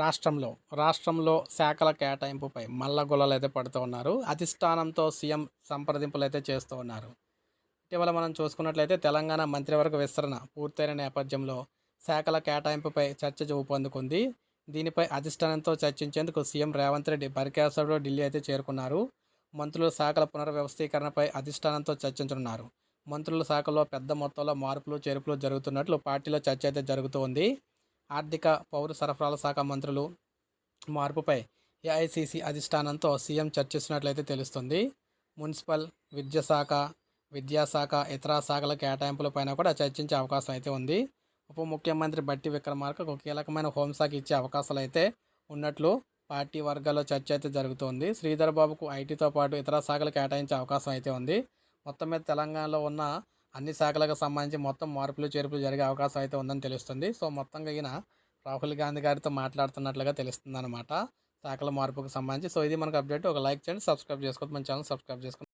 రాష్ట్రంలో రాష్ట్రంలో శాఖల కేటాయింపుపై మల్లగొల్లలు అయితే పడుతూ ఉన్నారు. అధిష్టానంతో సీఎం సంప్రదింపులు అయితే చేస్తూ ఉన్నారు. ఇటీవల మనం చూసుకున్నట్లయితే తెలంగాణ మంత్రివర్గ విస్తరణ పూర్తయిన నేపథ్యంలో శాఖల కేటాయింపుపై చర్చ ఊపందుకుంది దీనిపై అధిష్టానంతో చర్చించేందుకు సీఎం రేవంత్ రెడ్డి బరికేశ్వరంలో ఢిల్లీ అయితే చేరుకున్నారు. మంత్రులు శాఖల పునర్వ్యవస్థీకరణపై అధిష్టానంతో చర్చించనున్నారు. మంత్రుల శాఖలో పెద్ద మొత్తంలో మార్పులు చేర్పులు జరుగుతున్నట్లు పార్టీలో చర్చ అయితే జరుగుతూ ఉంది. ఆర్థిక పౌర సరఫరాల శాఖ మంత్రులు మార్పుపై ఏఐసిసి అధిష్టానంతో సీఎం చర్చిస్తున్నట్లయితే తెలుస్తుంది. మున్సిపల్ విద్యాశాఖ విద్యాశాఖ ఇతర శాఖల కేటాయింపులపైన కూడా చర్చించే అవకాశం అయితే ఉంది. ఉప ముఖ్యమంత్రి బట్టి విక్రమార్కకు కీలకమైన హోంశాఖ ఇచ్చే అవకాశాలు అయితే ఉన్నట్లు పార్టీ వర్గాల్లో చర్చ అయితే జరుగుతోంది. శ్రీధర్ బాబుకు ఐటీతో పాటు ఇతర శాఖలు కేటాయించే అవకాశం అయితే ఉంది. మొత్తం మీద తెలంగాణలో ఉన్న అన్ని శాఖలకు సంబంధించి మొత్తం మార్పులు చేర్పులు జరిగే అవకాశం అయితే ఉందని తెలుస్తుంది. సో మొత్తంగా ఈయన రాహుల్ గాంధీ గారితో మాట్లాడుతున్నట్లుగా తెలుస్తుంది అనమాట శాఖల మార్పుకు సంబంధించి. సో ఇది మనకు అప్డేట్. ఒక లైక్ చేయండి సబ్స్క్రైబ్ చేసుకోవద్దు. మన ఛానల్ సబ్స్క్రైబ్ చేసుకోండి.